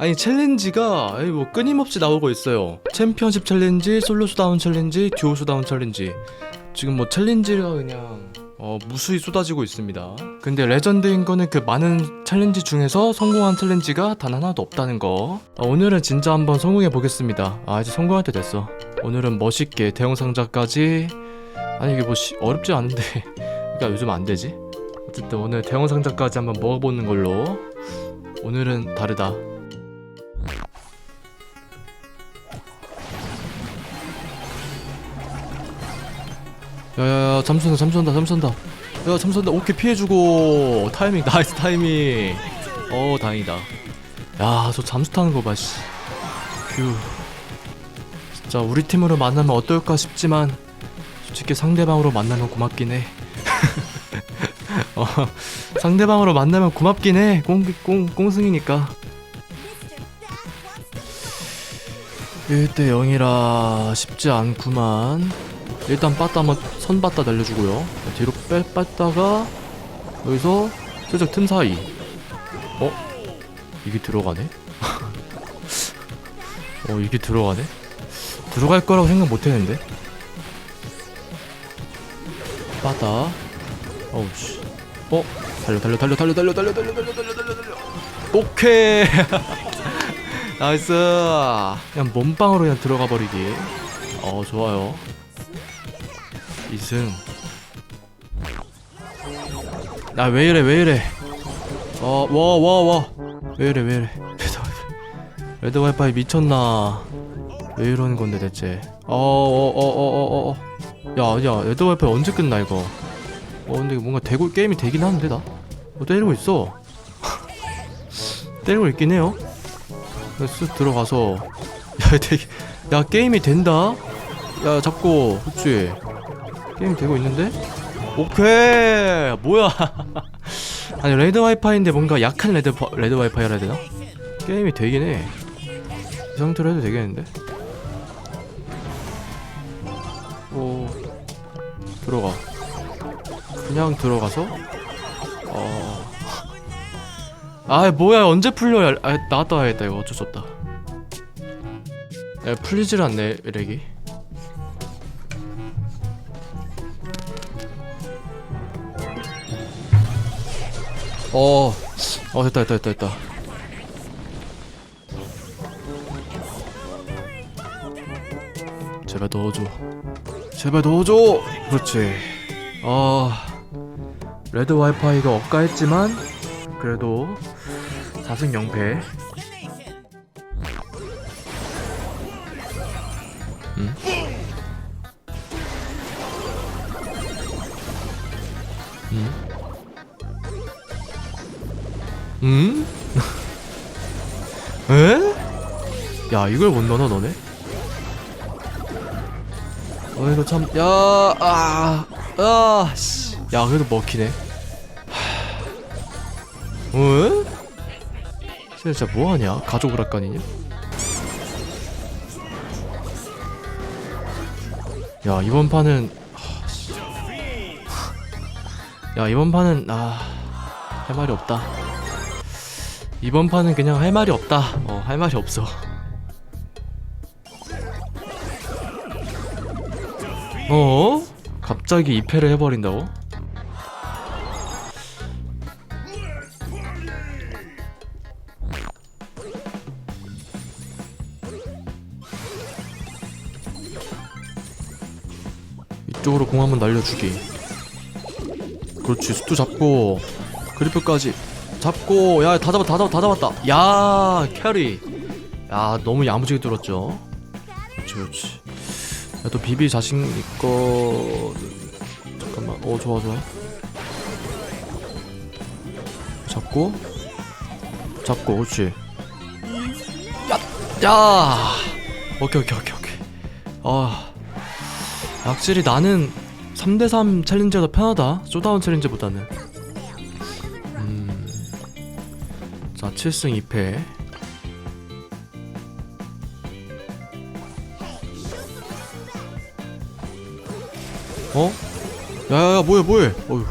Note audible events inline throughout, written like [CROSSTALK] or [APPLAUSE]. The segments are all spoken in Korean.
아니 챌린지가 뭐 끊임없이 나오고 있어요. 챔피언십 챌린지 솔로 수다운 챌린지 듀오 수다운 챌린지. 지금 뭐 챌린지가 그냥 어, 무수히 쏟아지고 있습니다. 근데 레전드인 거는 그 많은 챌린지 중에서 성공한 챌린지가 단 하나도 없다는 거. 어, 오늘은 진짜 한번 성공해 보겠습니다. 아 이제 성공할 때 됐어. 오늘은 멋있게 대형 상자까지. 아니 이게 뭐 시- 어렵지 않은데. [LAUGHS] 그러니까 요즘 안 되지 어쨌든 오늘 대형 상자까지 한번 먹어보는 걸로. 오늘은 다르다. 야야야 잠수한다 잠수한다 잠수한다. 야 잠수한다. 오케이 피해주고. 타이밍 나이스 타이밍. 어 다행이다. 야 저 잠수 타는 거봐 씨. 휴. 진짜 우리 팀으로 만나면 어떨까 싶지만 솔직히 상대방으로 만나면 고맙긴 해 어, 상대방으로 만나면 고맙긴 해. 꽁, 꽁, 꽁승이니까. 1대 0이라 쉽지 않구만. 일단 빠따 한번 선 빠따 날려주고요. 뒤로 빼 빠다가 여기서 살짝 틈 사이. 어? 이게 들어가네? [LAUGHS] 어 이게 들어가네? 들어갈 거라고 생각 못 했는데? 빠따. 어우 씨 어? 달려 달려 달려 달려 달려 달려 달려 달려 달려 달려 달려 오케이 나이스 그냥 몸빵으로 그냥 들어가 버리기 어 좋아요 2승 나왜 이래 왜 이래 어와와와 왜 이래 왜 이래 레드 와이파이 미쳤나 왜 이러는 건데 대체 어어어어어어 야야 레드 와이파이 언제 끝나 이거 어 근데 뭔가 되고 게임이 되긴 하는데 나? 어, 때리고 있어. [LAUGHS] 때리고 있긴 해요. 쓱 들어가서 [LAUGHS] 야 되게 야 게임이 된다? 야 잡고 그치? 게임 되고 있는데? 오케이! 뭐야? [LAUGHS] 아니 레드 와이파이인데 뭔가 약한 레드 바- 레드 와이파이라 해야 되나? 게임이 되긴 해이 상태로 해도 되겠는데? 오 들어가 그냥 들어가서 어. 아 뭐야 언제 풀려? 아 나갔다 와야겠다 이거 어쩔 수 없다. 야 풀리질 않네 렉이. 어, 어 됐다 됐다 됐다 됐다. 제발 넣어줘. 제발 넣어줘. 그렇지. 아. 레드 와이파이가 억가했지만 그래도 4승 0패 음? 음? 음? [LAUGHS] 에? 야 이걸 못 넣어 너네? 어 이거 참 야, 아, 아, 씨. 야, 그래도 먹히네. 하... 어? 진짜 뭐하냐? 가족 오락관이냐? 야, 이번 판은. 야, 이번 판은 아, 할 말이 없다. 이번 판은 그냥 할 말이 없다. 어, 할 말이 없어. 어? 갑자기 2패를 해버린다고? 이쪽으로 공 한번 날려주기. 그렇지 수트 잡고 그리프까지 잡고 야 다 잡았 다 잡았 다 잡았다. 야 캐리. 야 너무 야무지게 뚫었죠? 그렇지 그렇지. 야, 또 비비 자신 있거 잠깐만 어 좋아 좋아. 잡고 잡고 그렇지. 야! 야! 오케이 오케이 오케이 오케이. 아 확실히 나는 3대3 챌린저가 더 편하다. 쇼다운 챌린저보다는. 음... 자 7승 2패. 어? 야야야 뭐해 뭐해? 어휴.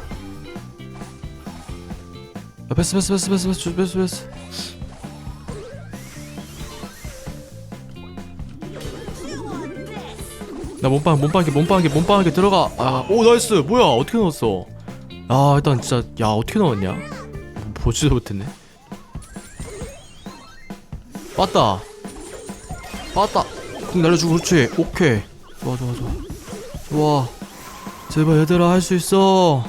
아, 패스 패스 패스 패스 패스 패스 패스 나 몸빵 몸빵하게 몸빵하게 몸빵하게 들어가. 아오 나이스. 뭐야 어떻게 넣었어? 아 일단 진짜 야 어떻게 넣었냐? 보지도 못했네. 빠따. 빠따. 쿵 날려주고 그렇지. 오케이. 좋아 좋아 좋아. 좋아. 제발 얘들아 할 수 있어.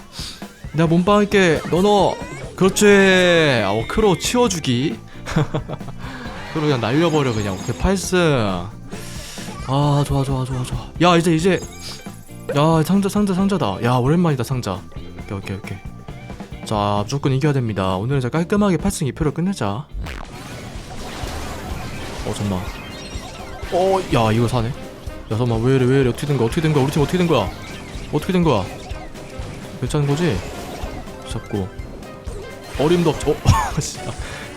내가 몸빵할게 너 넣어 그렇지. 어 크로 치워주기. [LAUGHS] 크로 그냥 날려버려 그냥. 오케이 8승 아 좋아 좋아 좋아 좋아. 야 이제 이제. 야 상자 상자 상자다. 야 오랜만이다 상자. 오케이 오케이 오케이. 자 무조건 이겨야 됩니다. 오늘은 진짜 깔끔하게 8승 2패로 끝내자. 어 잠만. 어야 이거 사네. 야 잠만. 왜 이래 왜 이래? 어떻게 된 거야? 어떻게 된 거야? 우리 팀 어떻게 된 거야? 어떻게 된 거야? 괜찮은 거지? 잡고. 어림도 없죠 어 [LAUGHS] 진짜.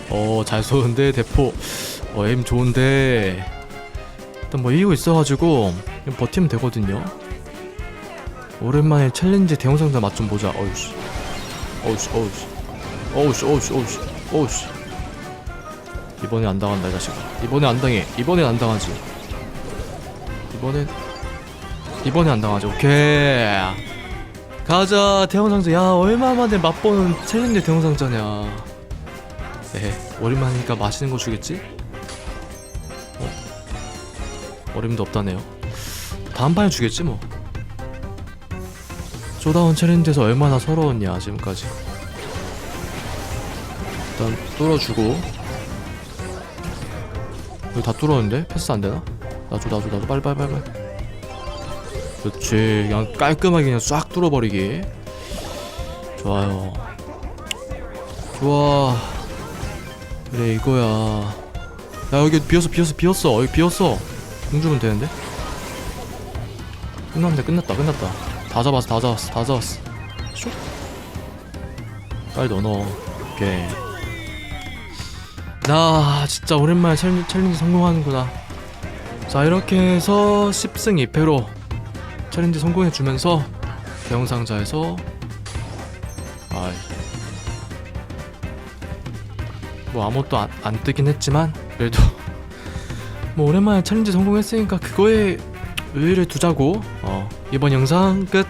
어잘 쏘는데? 대포. 어엠 좋은데 일단 뭐 이기고 있어가지고 버티면 되거든요. 오랜만에 챌린지 대형 상자 맛 좀 보자. 어우씨. 어우씨 어우씨. 어우씨 어우씨 어우씨. 어우씨. 이번엔 안 당한다 이 자식아. 이번엔 안 당해. 이번엔 안 당하지. 이번엔 이번엔 안 당하지. 오케이. 가자 대형 상자. 야 얼마 만에 맛보는 챌린지 대형 상자냐. 네 오랜만이니까 맛있는 거 주겠지? 어림도 없다네요. 다음 판에 주겠지 뭐. 쇼다운 챌린지에서 얼마나 서러웠냐 지금까지. 일단 뚫어주고. 여기 다 뚫었는데 패스 안 되나? 나줘 나줘 나줘 빨리 빨리. 빨리. 그렇지 그냥 깔끔하게 그냥 싹 뚫어버리기. 좋아요. 좋아. 그래 이거야. 야 여기 비었어 비었어 비었어 여기 비었어. 공 주면 되는데? 끝났는데 끝났다 끝났다. 다 잡았어 다 잡았어 다 잡았어. 쇼 빨리 넣어 오케이 나 진짜 오랜만에 챌린지, 챌린지 성공하는구나. 자 이렇게 해서 10승 2패로 챌린지 성공해주면서 대형 상자에서 아이. 뭐 아무것도 안, 안 뜨긴 했지만 그래도 뭐 오랜만에 챌린지 성공했으니까 그거에 의의를 두자고. 어, 이번 영상 끝